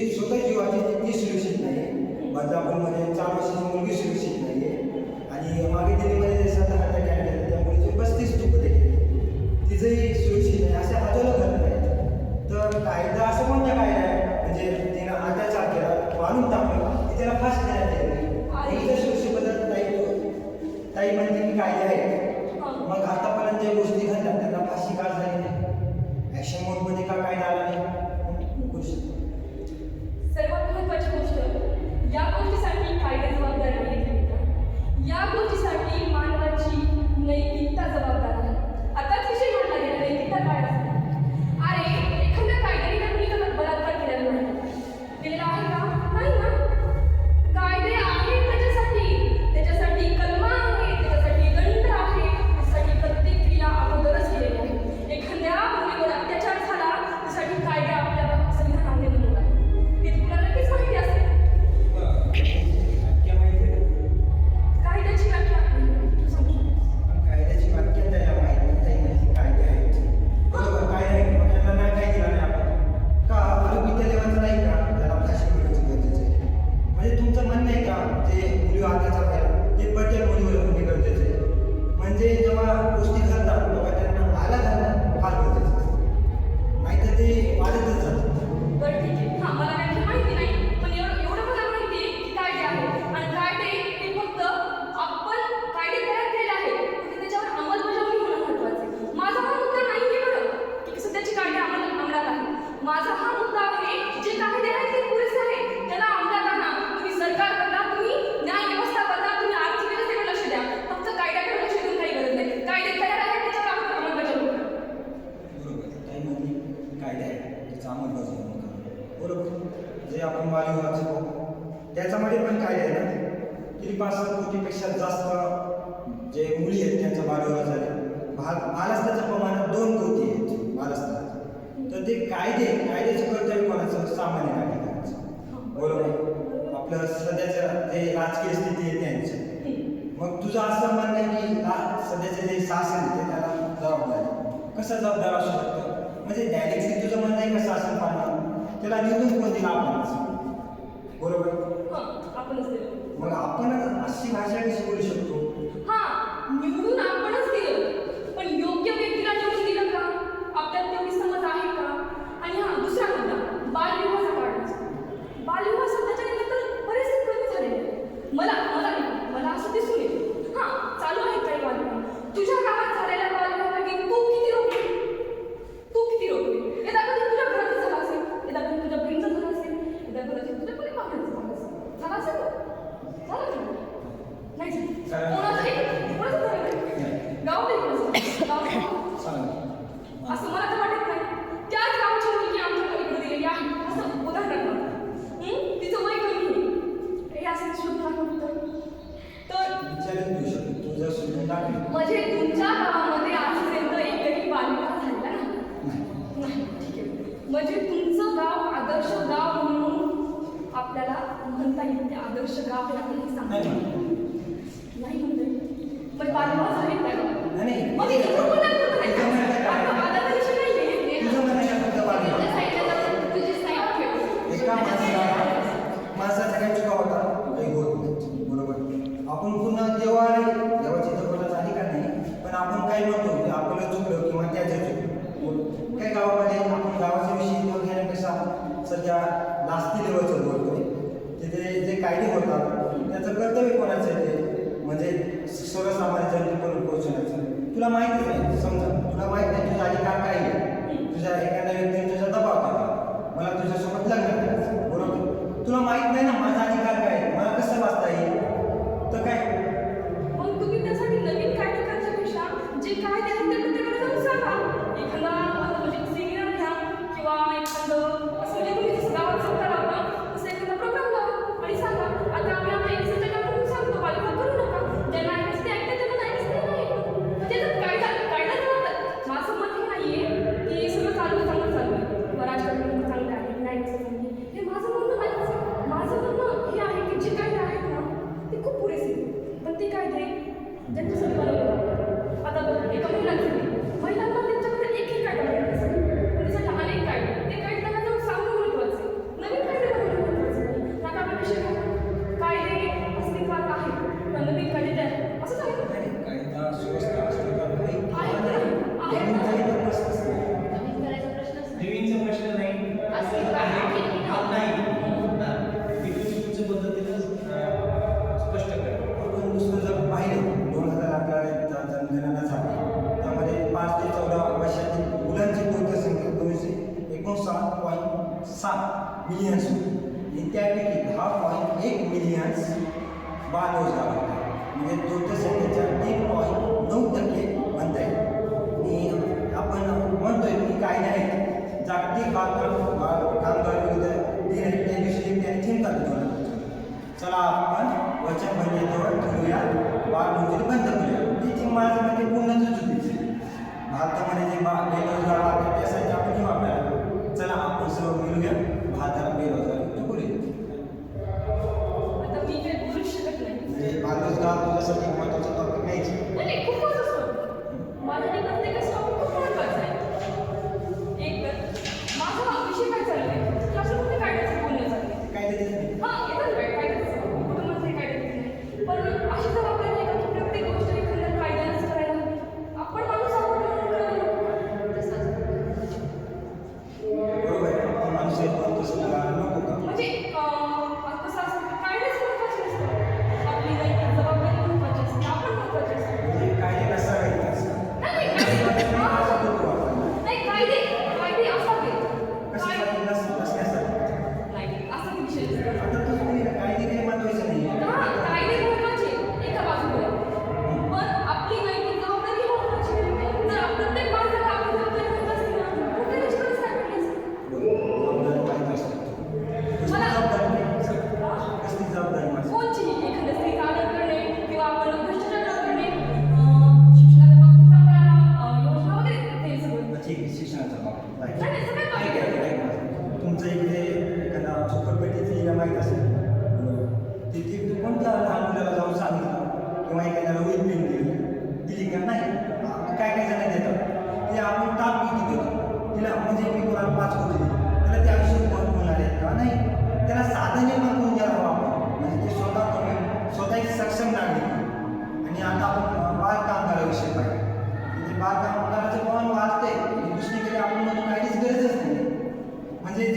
ती स्वतः जीवाची ती सुरक्षित नाही आहे बदलापूरमध्ये चार वर्षाची मुलगी सुरक्षित नाही आहे आणि मागे दिल्लीमध्ये सात त्याचं बरोबर? जे आपण वाली वाचतो. त्याच्यामध्ये पण काय आहे ना की पासष्ट कोटीपेक्षा जास्त जे मुली आहेत त्यांचा बाळीवर झाले. भाग महाराष्ट्राच्या प्रमाणात दोन कोटी आहेत महाराष्ट्रात. तर ते कायदे कायद्याचं कर्तव्य कोणाचं? सामान्य नागरिकांचं. बरोबर? आपलं सध्याचं जे राजकीय स्थिती आहे त्यांची. मग तुझं असं म्हणणं की सध्याचे जे शासन आहे त्याला जबाबदारी. कसा जबाबदार असू शकतो? म्हणजे डायरेक्ट तुझं म्हणणं नाही का शासन पाडणार त्याला निवडून कोण दिला आपण बरोबर? हो, मग आपण अशी भाषा कशी बोलू शकतो? ताई म्हणजे आदर्श गाव लागून सांगते. नाही म्हणते. मग बालवास आहेत नाही मग ಜನರು ಸ್ವಲ್ಪ सात मिलियन्स होते. आणि त्यापैकी दहा पॉईंट एक मिलियन्स बाल रोजगार होते म्हणजे टोटल संख्येच्या एक पॉईंट नऊ टक्के म्हणता येईल आणि आपण म्हणतोय की कायदे आहेत जागतिक बालकाम बाल कामगार विरुद्ध दिन आहे त्या दिवशी त्यांनी आपण वचन चला आपण वचनबद्धतेवर ठरवूया. बालमजुरी बंद करूया. ती थीम म्हणजे पूर्ण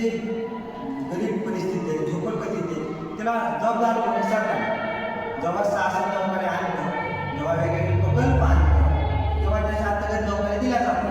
जे गरीब परिस्थिती आहे झोपडपती आहे त्याला जबाबदार म्हणून सरकार. जेव्हा शासन नोकऱ्या आणतं जेव्हा वेगवेगळे प्रकल्प आणतं. तेव्हा त्याच्या आता नोकऱ्या दिल्या जातात.